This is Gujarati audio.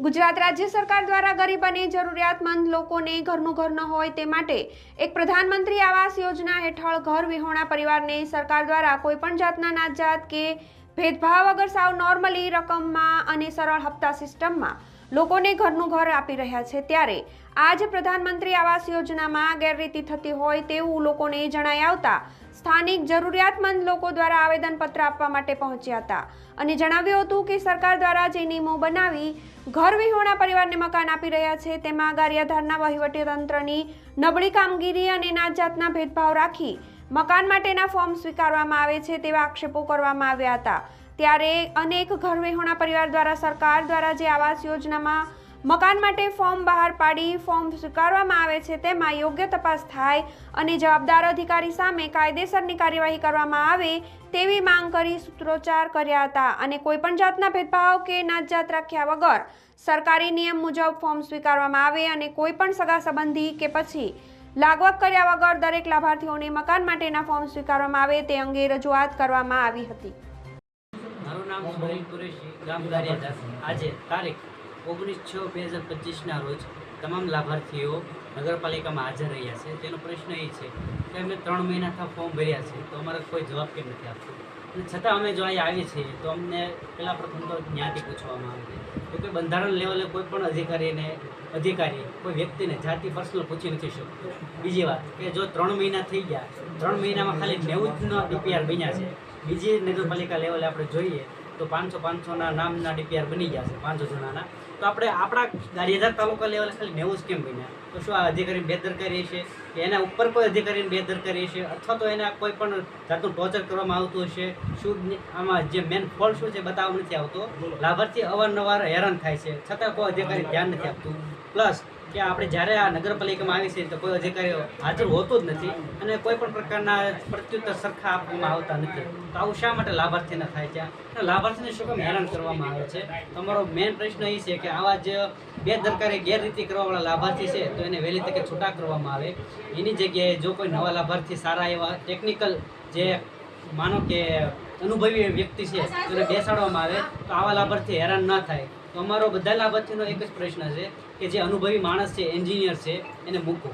ગુજરાત રાજ્ય સરકાર દ્વારા ગરીબ અને જરૂરિયાતમંદ લોકોને ઘરનું ઘર ન હોય તે માટે એક પ્રધાનમંત્રી આવાસ યોજના હેઠળ ઘર વિહોણા પરિવારને સરકાર દ્વારા કોઈપણ જાતના નાતજાત કે ભેદભાવ વગર સાવ નોર્મલી રકમમાં અને સરળ હપ્તા સિસ્ટમમાં લોકોને ઘરનું ઘર આપી રહ્યા છે ત્યારે આજ પ્રધાનમંત્રી આવાસ યોજનામાં ગેરરીતિ થતી હોય તેવું લોકોને જણાઈ આવતા સ્થાનિક જરૂરિયાતમંદ લોકો દ્વારા આવેદનપત્ર આપવા માટે પહોંચ્યા હતા. અને જણાવ્યું હતું કે સરકાર દ્વારા જે નિયમો બનાવી ઘર વિહોણા પરિવારને મકાન આપી રહ્યા છે, તેમાં ગારિયાધારના વહીવટી તંત્રની નબળી કામગીરી અને નાત જાતના ભેદભાવ રાખી મકાન માટેના ફોર્મ સ્વીકારવામાં આવે છે તેવા આક્ષેપો કરવામાં આવ્યા હતા. ત્યારે અનેક ઘરવેહોણા પરિવાર દ્વારા સરકાર દ્વારા જે આવાસ યોજનામાં મકાન માટે ફોર્મ બહાર પાડી ફોર્મ સ્વીકારવામાં આવે છે તેમાં યોગ્ય તપાસ થાય અને જવાબદાર અધિકારી સામે કાયદેસરની કાર્યવાહી કરવામાં આવે તેવી માંગ કરી સૂત્રોચ્ચાર કર્યા હતા. અને કોઈપણ જાતના ભેદભાવ કે નાતજાત રાખ્યા વગર સરકારી નિયમ મુજબ ફોર્મ સ્વીકારવામાં આવે અને કોઈપણ સગા સંબંધી કે પછી લાગવક કર્યા વગર દરેક લાભાર્થીઓને મકાન માટેના ફોર્મ સ્વીકારવામાં આવે તે અંગે રજૂઆત કરવામાં આવી હતી. મારું નામ સુનિલ કુરેશી, ગામ ગારિયાધાર આજે તારીખ ઓગણીસ છ બે હજાર પચીસના રોજ તમામ લાભાર્થીઓ નગરપાલિકામાં હાજર રહ્યા છે. તેનો પ્રશ્ન એ છે કે અમે ત્રણ મહિનાથી ફોર્મ ભર્યા છે, તો અમારે કોઈ જવાબ કેમ નથી આપતો? છતાં અમે જો અહીં આવીએ છીએ, તો અમને પહેલાં પ્રથમ તો જ્ઞાતિ પૂછવામાં આવે તો કે બંધારણ લેવલે કોઈ પણ અધિકારીને અધિકારી, કોઈ વ્યક્તિને જાતિ પર્સનલ પૂછી નથી શકતો. બીજી વાત કે જો ત્રણ મહિના થઈ ગયા, ત્રણ મહિનામાં ખાલી નેવું જ ડીપીઆર બન્યા છે બીજી નગરપાલિકા લેવલે આપણે જોઈએ, તો પાંચસો પાંચસોના નામના ડીપીઆર બની ગયા છે, પાંચસો જણાના. તો આપણે આપણા ગારિયાધાર તાલુકા લેવલે ખાલી નેવું જ કેમ બન્યા? તો શું આ અધિકારી બેદરકારી છે કે એના ઉપર કોઈ અધિકારીને બેદરકારી છે અથવા તો એના કોઈ પણ જાતનું ટોર્ચર કરવામાં આવતું હશે? શું આમાં જે મેન ફોલ્ટ શું છે બતાવવા નથી આવતો? લાભાર્થી અવારનવાર હેરાન થાય છે. છતાં કોઈ અધિકારી ધ્યાન નથી આપતું. પ્લસ કે આપણે જ્યારે આ નગરપાલિકામાં આવી છે તો કોઈ અધિકારીઓ હાજર હોતો જ નથી અને કોઈ પણ પ્રકારના પ્રત્યુત્તર સરખા આપવામાં આવતા નથી. તો આવું શા માટે લાભાર્થીને થાય છે? અને લાભાર્થીને શું કેમ હેરાન કરવામાં આવે છે? તમારો મેઇન પ્રશ્ન એ છે કે આવા જ બેદરકારી, ગેરરીતિ કરવાવાળા લાભાર્થી છે તો એને વહેલી તકે છૂટા કરવામાં આવે. એની જગ્યાએ જો કોઈ નવા લાભાર્થી સારા એવા ટેકનિકલ જે માનો કે અનુભવી વ્યક્તિ છે એને બેસાડવામાં આવે તો આવા લાભાર્થી હેરાન ન થાય. તો અમારો બધા લાભાર્થીનો એક જ પ્રશ્ન છે કે જે અનુભવી માણસ છે એન્જિનિયર છે એને મૂકો.